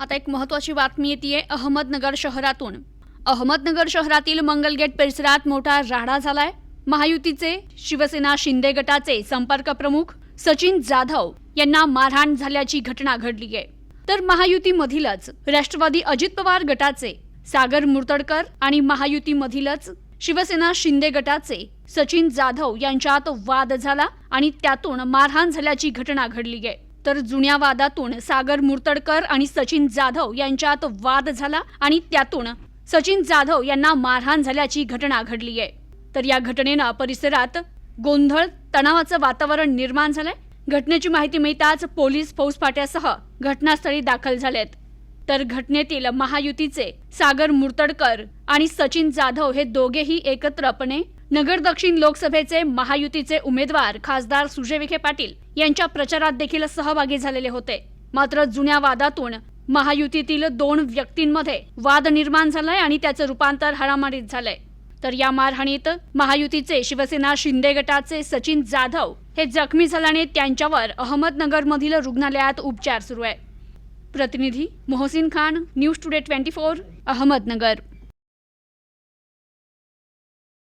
आता एक महत्वाची बातमी येते अहमदनगर शहरातून. अहमदनगर शहरातील मंगलगेट परिसरात मोठा राडा झालाय. महायुतीचे शिवसेना शिंदे गटाचे संपर्क प्रमुख सचिन जाधव यांना मारहाण झाल्याची घटना घडली आहे. तर महायुतीमधीलच राष्ट्रवादी अजित पवार गटाचे सागर मुर्तडकर आणि महायुतीमधीलच शिवसेना शिंदे गटाचे सचिन जाधव यांच्यात वाद झाला आणि त्यातून मारहाण झाल्याची घटना घडली आहे. तर जुन्या वादातून सागर मुर्तडकर आणि सचिन जाधव यांच्यात वाद झाला आणि त्यातून सचिन जाधव यांना मारहाण झाल्याची घटना घडली आहे. तर या घटनेनं परिसरात गोंधळ तणावाचं वातावरण निर्माण झालंय. घटनेची माहिती मिळताच पोलीस फौजफाट्यासह घटनास्थळी दाखल झालेत. तर घटनेतील महायुतीचे सागर मुर्तडकर आणि सचिन जाधव हे दोघेही एकत्रपणे नगर दक्षिण लोकसभेचे महायुतीचे उमेदवार खासदार सुजय विखे पाटील यांच्या प्रचारात देखील सहभागी झालेले होते. मात्र जुन्या वादातून महायुतीतील दोन व्यक्तींमध्ये वाद निर्माण झालाय आणि त्याचं रूपांतर हाणामारीत झालंय. तर या मारहाणीत महायुतीचे शिवसेना शिंदे गटाचे सचिन जाधव हे जखमी झाल्याने त्यांच्यावर अहमदनगरमधील रुग्णालयात उपचार सुरू आहे. प्रतिनिधी Mohsin Khan news today twenty four Ahmednagar.